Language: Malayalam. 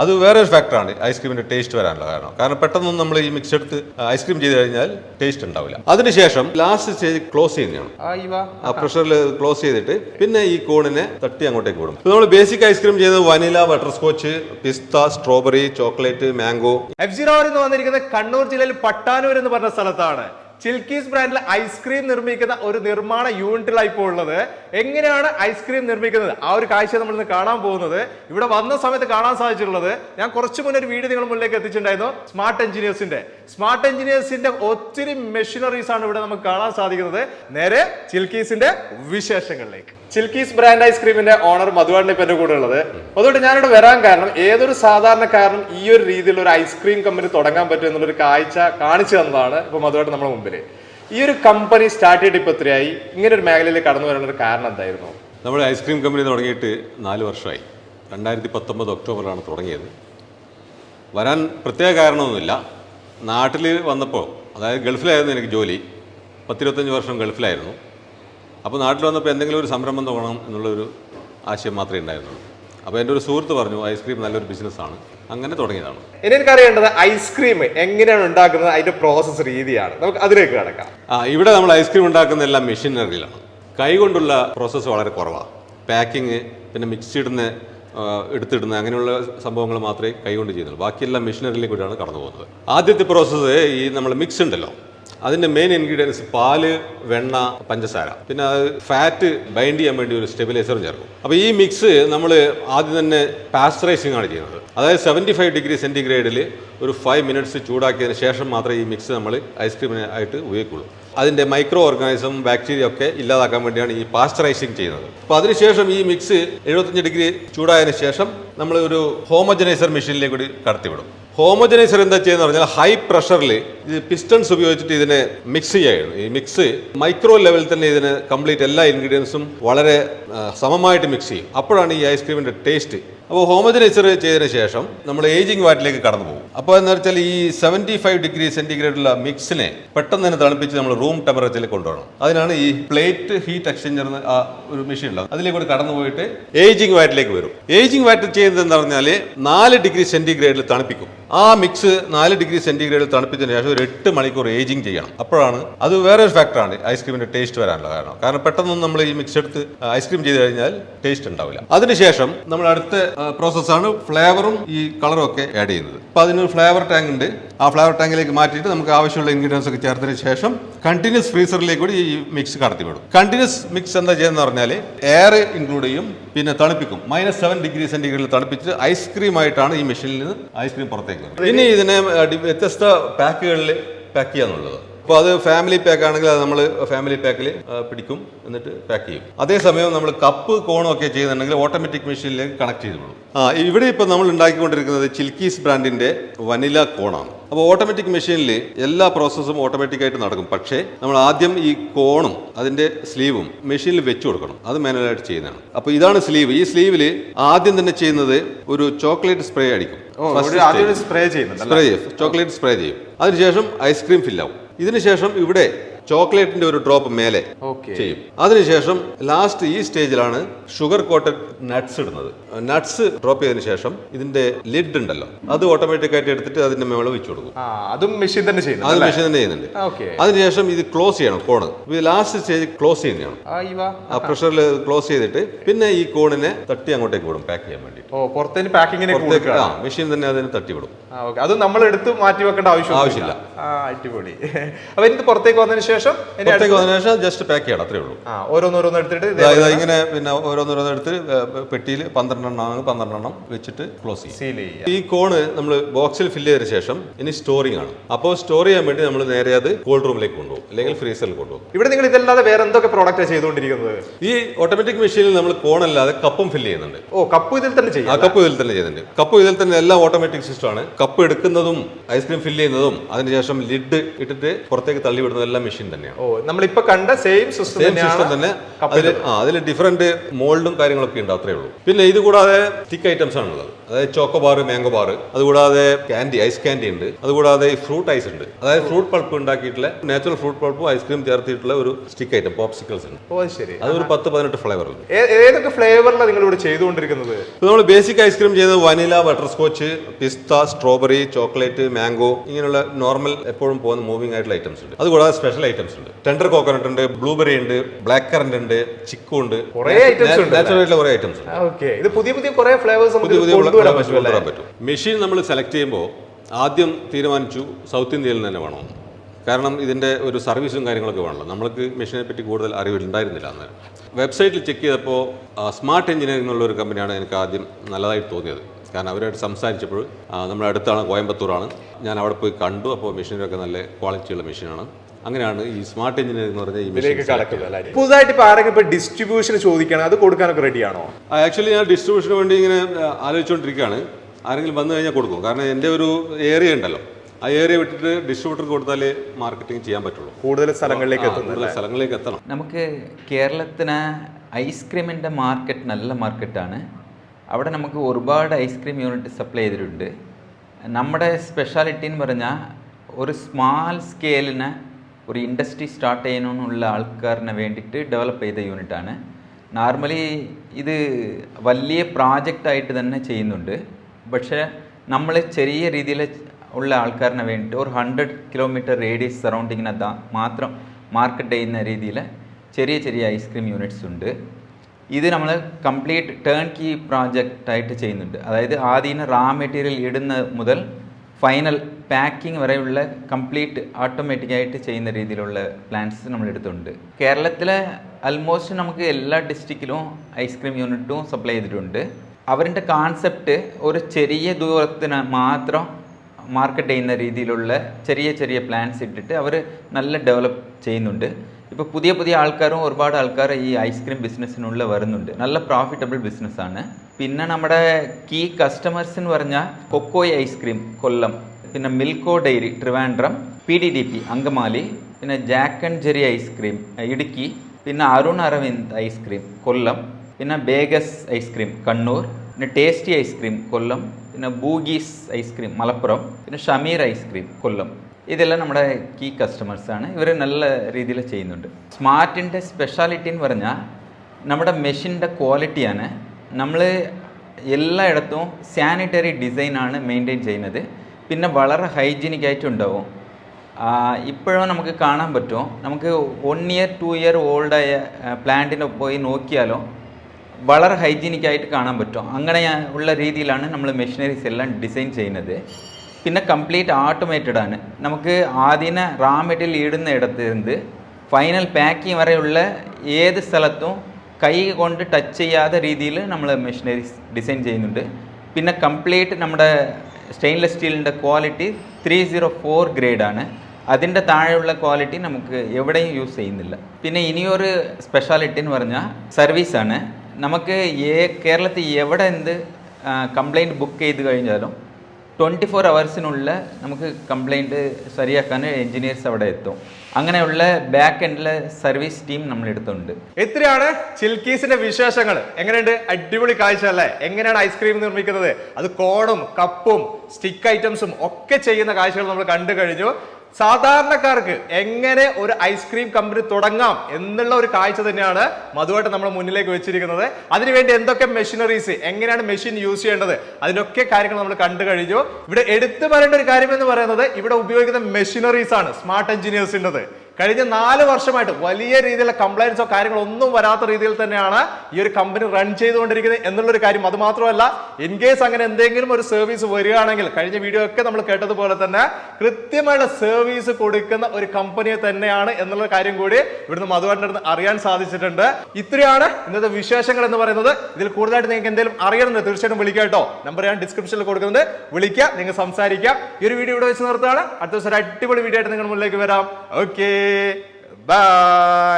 അത് വേറെ ഒരു ഫാക്ടറാണ് ഐസ്ക്രീമിന്റെ ടേസ്റ്റ് വരാനുള്ള കാരണം. കാരണം പെട്ടെന്ന് നമ്മൾ ഈ മിക്സ് എടുത്ത് ഐസ്ക്രീം ചെയ്ത് കഴിഞ്ഞാൽ ടേസ്റ്റ് ഉണ്ടാവില്ല. അതിനുശേഷം ലാസ്റ്റ് സ്റ്റേജ് ക്ലോസ് ചെയ്യുന്നതാണ്. ആ പ്രഷറിൽ ക്ലോസ് ചെയ്തിട്ട് പിന്നെ ഈ കോണിനെ തട്ടി അങ്ങോട്ടേക്ക് വിടും. നമ്മൾ ബേസിക് ഐസ്ക്രീം ചെയ്തത് vanilla butterscotch pista strawberry chocolate mango F zero എന്ന് വന്നിരിക്കുന്നത് കണ്ണൂർ ജില്ലയിൽ പട്ടാനൂർ എന്ന് പറഞ്ഞ സ്ഥലത്താണ്. ചിൽക്കീസ് ബ്രാൻഡിൽ ഐസ്ക്രീം നിർമ്മിക്കുന്ന ഒരു നിർമ്മാണ യൂണിറ്റിലാണ് ഇപ്പോൾ ഉള്ളത് എങ്ങനെയാണ് ഐസ്ക്രീം നിർമ്മിക്കുന്നത്? ആ ഒരു കാഴ്ച നമ്മൾ ഇന്ന് കാണാൻ പോകുന്നത്. ഇവിടെ വന്ന സമയത്ത് കാണാൻ സാധിച്ചിട്ടുള്ളത് ഞാൻ കുറച്ച് മുന്നേ ഒരു വീഡിയോ നിങ്ങൾ മുന്നിലേക്ക് എത്തിച്ചിട്ടുണ്ടായിരുന്നു. സ്മാർട്ട് എഞ്ചിനീയേഴ്സിന്റെ സ്മാർട്ട് എഞ്ചിനീയേഴ്സിന്റെ ഒത്തിരി മെഷീനറീസ് ആണ് ഇവിടെ നമുക്ക് കാണാൻ സാധിക്കുന്നത്. നേരെ ചിൽക്കീസിന്റെ വിശേഷങ്ങളിലേക്ക്. ചിൽക്കീസ് ബ്രാൻഡ് ഐസ്ക്രീമിന്റെ ഓണർ മധുവാണ് ഇപ്പൊ എന്റെ കൂടെ ഉള്ളത്. അതുകൊണ്ട് ഞാനിവിടെ വരാൻ കാരണം ഏതൊരു സാധാരണക്കാരനും ഈ ഒരു രീതിയിലുള്ള ഒരു ഐസ്ക്രീം കമ്പനി തുടങ്ങാൻ പറ്റും എന്നുള്ളൊരു കാഴ്ച കാണിച്ചു തന്നതാണ് ഇപ്പൊ മധുവായിട്ട് നമ്മുടെ മുമ്പിൽ ഈ ഒരു കമ്പനി സ്റ്റാർട്ട് ചെയ്തിട്ട് ഇപ്പൊ എത്രയായി? ഇങ്ങനെ ഒരു മേഖലയിൽ കടന്നു വരാനുള്ള ഒരു കാരണം എന്തായിരുന്നു? നമ്മുടെ ഐസ്ക്രീം കമ്പനി തുടങ്ങിയിട്ട് നാല് വർഷമായി. രണ്ടായിരത്തി പത്തൊമ്പത് ഒക്ടോബറിലാണ് തുടങ്ങിയത്. വരാൻ പ്രത്യേക കാരണമൊന്നുമില്ല. നാട്ടിൽ വന്നപ്പോൾ അതായത് ഗൾഫിലായിരുന്നു എനിക്ക് ജോലി. പത്തിരുപത്തഞ്ച് വർഷം ഗൾഫിലായിരുന്നു. അപ്പോൾ നാട്ടിൽ വന്നപ്പോൾ എന്തെങ്കിലും ഒരു സംരംഭം തുടങ്ങണം എന്നുള്ളൊരു ആശയം മാത്രമേ ഉണ്ടായിരുന്നുള്ളൂ. അപ്പോൾ എന്റെ ഒരു സുഹൃത്ത് പറഞ്ഞു ഐസ്ക്രീം നല്ലൊരു ബിസിനസ്സാണ്. അങ്ങനെ തുടങ്ങിയതാണ്. ഇനി എനിക്ക് അറിയേണ്ടത് ഐസ്ക്രീം എങ്ങനെയാണ് ഉണ്ടാക്കുന്നത് അതിന്റെ പ്രോസസ്സ് രീതിയാണ്. നമുക്ക് അതിലേക്ക് കിടക്കാം. ആ ഇവിടെ നമ്മൾ ഐസ്ക്രീം ഉണ്ടാക്കുന്ന എല്ലാം മെഷീനറിയിലാണ്. കൈകൊണ്ടുള്ള പ്രോസസ്സ് വളരെ കുറവാണ്. പാക്കിങ് പിന്നെ മിക്സ് ഇടുന്ന എടുത്തിടുന്ന അങ്ങനെയുള്ള സംഭവങ്ങൾ മാത്രമേ കൈകൊണ്ട് ചെയ്യുന്നുള്ളൂ. ബാക്കിയെല്ലാം മെഷീനറിയിലേക്കൂടെയാണ് കടന്നു പോകുന്നത് ആദ്യത്തെ പ്രോസസ്സ് ഈ നമ്മൾ മിക്സ് ഉണ്ടല്ലോ. അതിന്റെ മെയിൻ ഇൻഗ്രീഡിയൻസ് പാൽ വെണ്ണ പഞ്ചസാര. പിന്നെ അത് ഫാറ്റ് ബൈൻഡ് ചെയ്യാൻ വേണ്ടി ഒരു സ്റ്റെബിലൈസറും ചേർക്കും. അപ്പോൾ ഈ മിക്സ് നമ്മൾ ആദ്യം തന്നെ പാസ്ചറൈസിംഗ് ആണ് ചെയ്യുന്നത്. അതായത് സെവന്റി ഫൈവ് ഡിഗ്രി സെന്റിഗ്രേഡിൽ ഒരു ഫൈവ് മിനിറ്റ്സ് ചൂടാക്കിയതിന് ശേഷം മാത്രമേ ഈ മിക്സ് നമ്മൾ ഐസ്ക്രീമിന് ആയിട്ട് ഉപയോഗിക്കുള്ളൂ. അതിന്റെ മൈക്രോ ഓർഗാനിസം ബാക്ടീരിയ ഒക്കെ ഇല്ലാതാക്കാൻ വേണ്ടിയാണ് ഈ പാസ്ചറൈസിങ് ചെയ്യുന്നത്. അപ്പോൾ അതിനുശേഷം ഈ മിക്സ് എഴുപത്തഞ്ച് ഡിഗ്രി ചൂടായതിനു ശേഷം നമ്മൾ ഒരു ഹോമജനൈസർ മെഷീനിലേക്ക് കൂടി കടത്തിവിടും. ഹോമജനൈസർ എന്താ ചെയ്യുന്നത് പറഞ്ഞാൽ ഹൈ പ്രഷറിൽ ഇത് പിസ്റ്റൺസ് ഉപയോഗിച്ചിട്ട് ഇതിനെ മിക്സ് ചെയ്യുകയാണ്. ഈ മിക്സ് മൈക്രോ ലെവലിൽ തന്നെ ഇതിന് കംപ്ലീറ്റ് എല്ലാ ഇൻഗ്രീഡിയൻസും വളരെ സമമായിട്ട് മിക്സ് ചെയ്യും. അപ്പോഴാണ് ഈ ഐസ്ക്രീമിന്റെ ടേസ്റ്റ് അപ്പോൾ ഹോമജനൈസർ ചെയ്തതിന് ശേഷം നമ്മൾ ഏജിങ് വാറ്റിലേക്ക് കടന്നു പോകും. അപ്പോൾ എന്ന് വെച്ചാൽ ഈ സെവന്റി ഫൈവ് ഡിഗ്രി സെന്റിഗ്രേഡുള്ള മിക്സിനെ പെട്ടെന്ന് തന്നെ തണുപ്പിച്ച് നമ്മൾ റൂം ടെമ്പറേച്ചറിൽ കൊണ്ടുവരണം. അതിനാണ് ഈ പ്ലേറ്റ് ഹീറ്റ് എക്സ്ചേഞ്ചർ എന്ന് ആ ഒരു മെഷീൻ ഉള്ളത്. അതിലേക്ക് കൂടി കടന്നു പോയിട്ട് ഏജിങ് വാറ്റിലേക്ക് വരും. ഏജിങ് വാറ്റ് ചെയ്യുന്നത് എന്ന് പറഞ്ഞാൽ നാല് ഡിഗ്രി സെന്റിഗ്രേഡിൽ തണുപ്പിക്കും. ആ മിക്സ് നാല് ഡിഗ്രി സെന്റിഗ്രേഡിൽ തണുപ്പിച്ചതിന് ശേഷം ഒരു എട്ട് മണിക്കൂർ ഏജിങ് ചെയ്യണം. അപ്പോഴാണ് അത് വേറെ ഒരു ഫാക്ടറാണ് ഐസ്ക്രീമിന്റെ ടേസ്റ്റ് വരാനുള്ള കാരണം. കാരണം പെട്ടെന്ന് നമ്മൾ ഈ മിക്സ് എടുത്ത് ഐസ്ക്രീം ചെയ്ത് കഴിഞ്ഞാൽ ടേസ്റ്റ് ഉണ്ടാവില്ല. അതിനുശേഷം നമ്മൾ അടുത്ത പ്രോസസ്സാണ് ഫ്ലേവറും ഈ കളറും ഒക്കെ ആഡ് ചെയ്യുന്നത്. അപ്പോൾ അതിനൊരു ഫ്ലേവർ ടാങ്ക് ഉണ്ട്. ആ ഫ്ലേവർ ടാങ്കിലേക്ക് മാറ്റിയിട്ട് നമുക്ക് ആവശ്യമുള്ള ഇൻഗ്രീഡിയൻസ് ഒക്കെ ചേർത്തതിന് ശേഷം കണ്ടിന്യൂസ് ഫ്രീസറിലേക്ക് കൂടി ഈ മിക്സ് കടത്തിവിടും. കണ്ടിന്യൂസ് മിക്സ് എന്താ ചെയ്യുന്നത് പറഞ്ഞാൽ എയർ ഇൻക്ലൂഡ് ചെയ്യും പിന്നെ തണുപ്പിക്കും. മൈനസ് സെവൻ ഡിഗ്രി സെന്റിഗ്രേഡിൽ തണുപ്പിച്ച് ഐസ്ക്രീം ആയിട്ടാണ് ഈ മെഷീനിൽ നിന്ന് ഐസ്ക്രീം പുറത്തേക്ക് വരുന്നത്. ഇനി ഇതിനെ വ്യത്യസ്ത പാക്കുകളിൽ പാക്ക് ചെയ്യാന്നുള്ളത്. അപ്പോൾ അത് ഫാമിലി പാക്ക് ആണെങ്കിൽ അത് നമ്മൾ ഫാമിലി പാക്കിൽ പിടിക്കും എന്നിട്ട് പാക്ക് ചെയ്യും. അതേസമയം നമ്മൾ കപ്പ് കോണും ഒക്കെ ചെയ്യുന്നുണ്ടെങ്കിൽ ഓട്ടോമാറ്റിക് മെഷീനിലേക്ക് കണക്ട് ചെയ്തോളും. ആ ഇവിടെ ഇപ്പോൾ നമ്മൾ ഉണ്ടാക്കിക്കൊണ്ടിരിക്കുന്നത് ചിൽക്കീസ് ബ്രാൻഡിന്റെ വനില കോണാണ് അപ്പോൾ ഓട്ടോമാറ്റിക് മെഷീനിൽ എല്ലാ പ്രോസസ്സും ഓട്ടോമാറ്റിക്കായിട്ട് നടക്കും. പക്ഷേ നമ്മൾ ആദ്യം ഈ കോണും അതിന്റെ സ്ലീവും മെഷീനിൽ വെച്ച് കൊടുക്കണം. അത് മാനുവലായിട്ട് ചെയ്യുന്നതാണ്. അപ്പോൾ ഇതാണ് സ്ലീവ് ഈ സ്ലീവിൽ ആദ്യം തന്നെ ചെയ്യുന്നത് ഒരു ചോക്ലേറ്റ് സ്പ്രേ അടിക്കും. സ്പ്രേ ചെയ്യും. ചോക്ലേറ്റ് സ്പ്രേ ചെയ്യും. അതിനുശേഷം ഐസ്ക്രീം ഫില്ലാവും ഇതിനുശേഷം ഇവിടെ ചോക്ലേറ്റിന്റെ ഒരു ഡ്രോപ്പ് മേലെ ചെയ്യും. അതിനുശേഷം ലാസ്റ്റ് ഈ സ്റ്റേജിലാണ് ഷുഗർ കോട്ടഡ് നട്ട്സ് ഇടുന്നത്. നട്ട്സ് ഡ്രോപ്പ് ചെയ്തതിനു ശേഷം ഇതിന്റെ ലിഡ് ഉണ്ടല്ലോ അത് ഓട്ടോമാറ്റിക് ആയിട്ട് എടുത്തിട്ട് അതിന്റെ മേളം വെച്ച് കൊടുക്കും. അതും മെഷീൻ തന്നെ ചെയ്യുന്നു അത് മെഷീൻ തന്നെ ചെയ്യുന്നുണ്ട്. അതിനുശേഷം ഇത് ക്ലോസ് ചെയ്യണം കോണ് ഇത് ലാസ്റ്റ് സ്റ്റേജ് ക്ലോസ് ചെയ്യുന്നതാണ്. ആ പ്രഷറിൽ ക്ലോസ് ചെയ്തിട്ട് പിന്നെ ഈ കോണിനെ തട്ടി അങ്ങോട്ടേക്ക് വിടും പാക്ക് ചെയ്യാൻ വേണ്ടി പാക്കിങ്ങിനെ പുറത്തേക്ക് മെഷീൻ തന്നെ അതിന് തട്ടി വിടും. അത് നമ്മൾ എടുത്ത് മാറ്റി വെക്കേണ്ട ആവശ്യം ആവശ്യമില്ല. അടിപൊളി. അപ്പൊ ഇത് പുറത്തേക്ക് വന്നതിന് ശേഷം പുറത്തേക്ക് ശേഷം ജസ്റ്റ് പാക്ക് ചെയ്യണം അത്രേ ഉള്ളൂ. ഓരോന്നോരോന്ന് എടുത്തിട്ട് ഇങ്ങനെ പിന്നെ ഓരോന്നോരോന്ന് എടുത്ത് പെട്ടിയിൽ പന്ത്രണ്ടെണ്ണം ആണ് പന്ത്രണ്ടെണ്ണം വെച്ചിട്ട് ക്ലോസ് ചെയ്യും ഈ കോണ് നമ്മൾ ബോക്സിൽ ഫില്ല് ചെയ്തതിനു ശേഷം ഇനി സ്റ്റോറിംഗ് ആണ്. അപ്പോൾ സ്റ്റോർ ചെയ്യാൻ വേണ്ടി നമ്മൾ നേരെ അത് കോൾഡ് റൂമിലേക്ക് കൊണ്ടുപോകും അല്ലെങ്കിൽ ഫ്രീസറിൽ കൊണ്ടുപോകും. ഇവിടെ നിങ്ങൾ ഇതല്ലാതെ വേറെ എന്തൊക്കെ പ്രോഡക്റ്റ് ചെയ്തുകൊണ്ടിരിക്കുന്നത്? ഈ ഓട്ടോമാറ്റിക് മെഷീനിൽ നമ്മൾ കോണല്ലാതെ കപ്പും ഫില്ല് ചെയ്യുന്നുണ്ട്. ഓ കപ്പ് ഇതിൽ തന്നെ ആ കപ്പ് ഇതിൽ തന്നെ ചെയ്യുന്നുണ്ട്. കപ്പ് ഇതിൽ തന്നെ എല്ലാം ഓട്ടോമാറ്റിക് സിസ്റ്റമാണ് കപ്പ് എടുക്കുന്നതും ഐസ്ക്രീം ഫില്ല് ചെയ്യുന്നതും അതിനുശേഷം ലിഡ് ഇട്ടിട്ട് പുറത്തേക്ക് തള്ളി മെഷീൻ എല്ലാം മെഷീൻ തന്നെയാണ്. ഓ നമ്മളിപ്പോ കണ്ട സെയിം സിസ്റ്റം സെയിം സിസ്റ്റം തന്നെ. അതിൽ ആ അതിൽ ഡിഫറെന്റ് മോൾഡും കാര്യങ്ങളൊക്കെ ഉണ്ട് അത്രേ ഉള്ളൂ. പിന്നെ ഇത് കൂടാതെ തിക്ക് ഐറ്റംസ് ആണുള്ളത്. അതായത് ചോക്കോ ബാർ മാംഗോ ബാർ അതുകൂടാതെ കാൻഡി ഐസ് കാൻഡി ഉണ്ട്. അതുകൂടാതെ ഫ്രൂട്ട് ഐസ് ഉണ്ട്. അതായത് ഫ്രൂട്ട് പൾപ്പ് ഉണ്ടാക്കിയിട്ടുള്ള നാച്ചുറൽ ഫ്രൂട്ട് പൾപ്പും ഐസ്ക്രീം ചേർത്തിട്ടുള്ള ഒരു സ്റ്റിക്ക് ഐറ്റം പോപ്സിക്കൽസ് ഉണ്ട്. ഓ ശരി. അതൊരു പത്ത് പതിനെട്ട് ഫ്ലേവറുണ്ട് ഏ- ഏതൊക്കെ ഫ്ലേവറിലാണ് നിങ്ങൾ ഇവിടെ ചെയ്തുകൊണ്ടിരിക്കുന്നത്? നമ്മൾ ബേസിക് ഐസ്ക്രീം ചെയ്തത് vanilla butterscotch pista strawberry chocolate mango ഇങ്ങനെയുള്ള നോർമൽ എപ്പോഴും പോകുന്ന മൂവിംഗ് ആയിട്ടുള്ള ഐറ്റംസ് ഉണ്ട്. അതുകൂടാതെ സ്പെഷ്യൽ ഐറ്റംസ് ഉണ്ട്. ടെൻഡർ കോക്കനട്ട് ഉണ്ട് ബ്ലൂബെറി ഉണ്ട് ബ്ലാക്ക് കറന്റ് ഉണ്ട് ചിക്കു ഉണ്ട്. കുറേ ഐറ്റംസ് ഉണ്ട് നാച്ചുറൽ ആയിട്ടുള്ള കുറേ ഐറ്റംസ് ഉണ്ട്. ഓക്കെ ഇത് പുതിയ പുതിയ കുറേ ഫ്ലേവേഴ്സ് പുതിയ പുതിയ കൊണ്ടുവരാൻ പറ്റും മെഷീൻ നമ്മൾ സെലക്ട് ചെയ്യുമ്പോൾ ആദ്യം തീരുമാനിച്ചു സൗത്ത് ഇന്ത്യയിൽ നിന്ന് തന്നെ വേണം. കാരണം ഇതിന്റെ ഒരു സർവീസും കാര്യങ്ങളൊക്കെ വേണമല്ലോ. നമ്മൾക്ക് മെഷീനെ പറ്റി കൂടുതൽ അറിവിലുണ്ടായിരുന്നില്ല അന്നേരം വെബ്സൈറ്റിൽ ചെക്ക് ചെയ്തപ്പോൾ സ്മാർട്ട് എഞ്ചിനീയറിംഗ് എന്നുള്ള ഒരു കമ്പനിയാണ് എനിക്ക് ആദ്യം നല്ലതായിട്ട് തോന്നിയത്. കാരണം അവരായിട്ട് സംസാരിച്ചപ്പോൾ നമ്മുടെ അടുത്താണ് കോയമ്പത്തൂരാണ്. ഞാൻ അവിടെ പോയി കണ്ടു. അപ്പോൾ മെഷീനൊക്കെ നല്ല ക്വാളിറ്റിയുള്ള മെഷീനാണ് അങ്ങനെയാണ് ഈ സ്മാർട്ട് എഞ്ചിനീയറിംഗ് എന്ന് പറഞ്ഞ ഈ മെഷീൻ ഇതിലേക്ക് കടക്കുന്നത് പുതുതായിട്ട് ഇപ്പൊ ആരെങ്കിലും ഇപ്പൊ ഡിസ്ട്രിബ്യൂഷൻ ചോദിക്കണം അത് കൊടുക്കാനൊക്കെ റെഡിയാണോ ആക്ച്വലി ഞാൻ ഡിസ്ട്രിബ്യൂഷന് വേണ്ടി ഇങ്ങനെ ആലോചിച്ചുകൊണ്ടിരിക്കുകയാണ് ആരെങ്കിലും വന്നു കഴിഞ്ഞാൽ കൊടുക്കും. കാരണം എന്റെ ഒരു ഏരിയ ഉണ്ടല്ലോ. ആ ഏരിയ വിട്ടിട്ട് ഡിസ്ട്രിബ്യൂട്ടർ കൊടുത്താലേ മാർക്കറ്റിംഗ് ചെയ്യാൻ പറ്റുള്ളൂ. കൂടുതൽ സ്ഥലങ്ങളിലേക്ക് കൂടുതൽ സ്ഥലങ്ങളിലേക്ക് എത്തണം. നമുക്ക് കേരളത്തിന് ഐസ്ക്രീമിന്റെ മാർക്കറ്റ് നല്ല മാർക്കറ്റാണ് അവിടെ നമുക്ക് ഒരുപാട് ഐസ്ക്രീം യൂണിറ്റ് സപ്ലൈ ചെയ്തിട്ടുണ്ട്. നമ്മുടെ സ്പെഷ്യാലിറ്റി എന്ന് പറഞ്ഞാൽ ഒരു സ്മാൾ സ്കെയിലിന് ഒരു ഇൻഡസ്ട്രി സ്റ്റാർട്ട് ചെയ്യണമെന്നുള്ള ആൾക്കാരിന് വേണ്ടിയിട്ട് ഡെവലപ്പ് ചെയ്ത യൂണിറ്റാണ് നോർമലി ഇത് വലിയ പ്രോജക്റ്റായിട്ട് തന്നെ ചെയ്യുന്നുണ്ട്. പക്ഷേ നമ്മൾ ചെറിയ രീതിയിൽ ഉള്ള ആൾക്കാരിന് വേണ്ടിയിട്ട് ഒരു ഹൺഡ്രഡ് കിലോമീറ്റർ റേഡിയസ് സറൗണ്ടിങ്ങിനകത്ത് മാത്രം മാർക്കറ്റ് ചെയ്യുന്ന രീതിയിൽ ചെറിയ ചെറിയ ഐസ്ക്രീം യൂണിറ്റ്സ് ഉണ്ട്. ഇത് നമ്മൾ കംപ്ലീറ്റ് ടേൺ കീ പ്രോജക്റ്റ് ആയിട്ട് ചെയ്യുന്നുണ്ട്. അതായത് ആദ്യം റാ മെറ്റീരിയൽ ഇടുന്ന മുതൽ ഫൈനൽ പാക്കിംഗ് വരെയുള്ള കംപ്ലീറ്റ് ഓട്ടോമാറ്റിക്കായിട്ട് ചെയ്യുന്ന രീതിയിലുള്ള പ്ലാൻസ് നമ്മൾ എടുത്തിട്ടുണ്ട് കേരളത്തിലെ ആൽമോസ്റ്റ് നമുക്ക് എല്ലാ ഡിസ്ട്രിക്റ്റിലും ഐസ്ക്രീം യൂണിറ്റും സപ്ലൈ ചെയ്തിട്ടുണ്ട്. അവരുടെ കോൺസെപ്റ്റ് ഒരു ചെറിയ ദൂരത്തിന് മാത്രം മാർക്കറ്റ് ചെയ്യുന്ന രീതിയിലുള്ള ചെറിയ ചെറിയ പ്ലാൻസ് ഇട്ടിട്ട് അവർ നല്ല ഡെവലപ്പ് ചെയ്യുന്നുണ്ട്. ഇപ്പോൾ പുതിയ പുതിയ ആൾക്കാരും ഒരുപാട് ആൾക്കാർ ഈ ഐസ്ക്രീം ബിസിനസ്സിനുള്ള വരുന്നുണ്ട്. നല്ല പ്രോഫിറ്റബിൾ ബിസിനസ്സാണ് പിന്നെ നമ്മുടെ കീ കസ്റ്റമേഴ്സ് എന്ന് പറഞ്ഞാൽ കൊക്കോയ് ഐസ്ക്രീം കൊല്ലം. പിന്നെ Milko dairy Trivandrum P D D P Angamaly. പിന്നെ Jack and Jerry ice cream Idukki. പിന്നെ അരുൺ അരവിന്ദ് ഐസ്ക്രീം കൊല്ലം. പിന്നെ ബേഗസ് ഐസ്ക്രീം കണ്ണൂർ. പിന്നെ ടേസ്റ്റി ഐസ്ക്രീം കൊല്ലം. പിന്നെ ബൂഗീസ് ഐസ്ക്രീം മലപ്പുറം. പിന്നെ ഷമീർ ഐസ്ക്രീം കൊല്ലം. ഇതെല്ലാം നമ്മുടെ കീ കസ്റ്റമേഴ്സ് ആണ്. ഇവർ നല്ല രീതിയിൽ ചെയ്യുന്നുണ്ട്. സ്മാർട്ടിന്റെ സ്പെഷ്യാലിറ്റി എന്ന് പറഞ്ഞാൽ നമ്മുടെ മെഷീന്റെ ക്വാളിറ്റിയാണ് നമ്മൾ എല്ലായിടത്തും സാനിറ്ററി ഡിസൈനാണ് മെയിന്റെയിൻ ചെയ്യുന്നത്. പിന്നെ വളരെ ഹൈജീനിക് ആയിട്ടുണ്ടാവും ഇപ്പോഴും നമുക്ക് കാണാൻ പറ്റും. നമുക്ക് വൺ ഇയർ ടു ഇയർ ഓൾഡായ പ്ലാന്റിനെ പോയി നോക്കിയാലോ വളരെ ഹൈജീനിക് ആയിട്ട് കാണാൻ പറ്റും. അങ്ങനെ ഉള്ള രീതിയിലാണ് നമ്മൾ മെഷീനറീസ് എല്ലാം ഡിസൈൻ ചെയ്യുന്നത്. പിന്നെ കംപ്ലീറ്റ് ഓട്ടോമേറ്റഡ് ആണ്. നമുക്ക് ആദ്യം റാ മെറ്റീരിയൽ ഇടുന്ന ഇടത്ത് നിന്ന് ഫൈനൽ പാക്കിംഗ് വരെയുള്ള ഏത് സ്ഥലത്തും കൈ കൊണ്ട് ടച്ച് ചെയ്യാത്ത രീതിയിൽ നമ്മൾ മെഷീനറീസ് ഡിസൈൻ ചെയ്യുന്നുണ്ട്. പിന്നെ കംപ്ലീറ്റ് നമ്മുടെ സ്റ്റെയിൻലെസ് സ്റ്റീലിന്റെ ക്വാളിറ്റി ത്രീ സീറോ ഫോർ ഗ്രേഡാണ് അതിന്റെ താഴെയുള്ള ക്വാളിറ്റി നമുക്ക് എവിടെയും യൂസ് ചെയ്യുന്നില്ല. പിന്നെ ഇനിയൊരു സ്പെഷ്യാലിറ്റി എന്ന് പറഞ്ഞാൽ സർവീസാണ് നമുക്ക് ഏ കേരളത്തിൽ എവിടെ എന്ത് കംപ്ലൈന്റ് ബുക്ക് ചെയ്ത് കഴിഞ്ഞാലും ട്വന്റി ഫോർ അവേഴ്സിനുള്ള നമുക്ക് കംപ്ലൈന്റ് ശരിയാക്കാൻ എൻജിനീയേഴ്സ് അവിടെ എത്തും. അങ്ങനെയുള്ള ബാക്ക് എൻഡിലെ സർവീസ് ടീം നമ്മൾ എടുത്തുണ്ട് എത്രയാണ് ചിൽക്കീസിന്റെ വിശേഷങ്ങൾ? എങ്ങനെയുണ്ട്? അടിപൊളി കാഴ്ച അല്ലേ? എങ്ങനെയാണ് ഐസ്ക്രീം നിർമ്മിക്കുന്നത്? അത് കോണും കപ്പും സ്റ്റിക്ക് ഐറ്റംസും ഒക്കെ ചെയ്യുന്ന കാഴ്ചകൾ നമ്മൾ കണ്ടു കഴിഞ്ഞു. സാധാരണക്കാർക്ക് എങ്ങനെ ഒരു ഐസ്ക്രീം കമ്പനി തുടങ്ങാം എന്നുള്ള ഒരു കാഴ്ച തന്നെയാണ് മധുവായിട്ട് നമ്മൾ മുന്നിലേക്ക് വെച്ചിരിക്കുന്നത്. അതിനുവേണ്ടി എന്തൊക്കെ മെഷീനറീസ് എങ്ങനെയാണ് മെഷീൻ യൂസ് ചെയ്യേണ്ടത് അതിനൊക്കെ കാര്യങ്ങൾ നമ്മൾ കണ്ടു കഴിഞ്ഞു. ഇവിടെ എടുത്തു പറയേണ്ട ഒരു കാര്യം എന്ന് പറയുന്നത് ഇവിടെ ഉപയോഗിക്കുന്ന മെഷീനറീസ് ആണ് സ്മാർട്ട് എഞ്ചിനീയേഴ്സിന്റെത് കഴിഞ്ഞ നാല് വർഷമായിട്ട് വലിയ രീതിയിലുള്ള കംപ്ലൈൻസോ കാര്യങ്ങളോ ഒന്നും വരാത്ത രീതിയിൽ തന്നെയാണ് ഈ ഒരു കമ്പനി റൺ ചെയ്തുകൊണ്ടിരിക്കുന്നത് എന്നുള്ളൊരു കാര്യം. അതുമാത്രമല്ല ഇൻ കേസ് അങ്ങനെ എന്തെങ്കിലും ഒരു സർവീസ് വരികയാണെങ്കിൽ കഴിഞ്ഞ വീഡിയോ ഒക്കെ നമ്മൾ കേട്ടതുപോലെ തന്നെ കൃത്യമായുള്ള സർവീസ് കൊടുക്കുന്ന ഒരു കമ്പനിയെ തന്നെയാണ് എന്നുള്ള കാര്യം കൂടി ഇവിടുന്ന് മധുവാന്റെ അറിയാൻ സാധിച്ചിട്ടുണ്ട്. ഇത്രയാണ് ഇന്നത്തെ വിശേഷങ്ങൾ എന്ന് പറയുന്നത്. ഇതിൽ കൂടുതലായിട്ട് നിങ്ങൾക്ക് എന്തെങ്കിലും അറിയണമെന്ന് തീർച്ചയായിട്ടും വിളിക്കുക കേട്ടോ. നമ്പർ ഞാൻ ഡിസ്ക്രിപ്ഷനിൽ കൊടുക്കുന്നത് വിളിക്കുക നിങ്ങൾ സംസാരിക്കാം. ഈ ഒരു വീഡിയോ ഇവിടെ വെച്ച് നിർത്തുകയാണ്. അടുത്ത ദിവസം ഒരു അടിപൊളി വീഡിയോ ആയിട്ട് നിങ്ങൾ മുന്നിലേക്ക് വരാം. Okay Bye.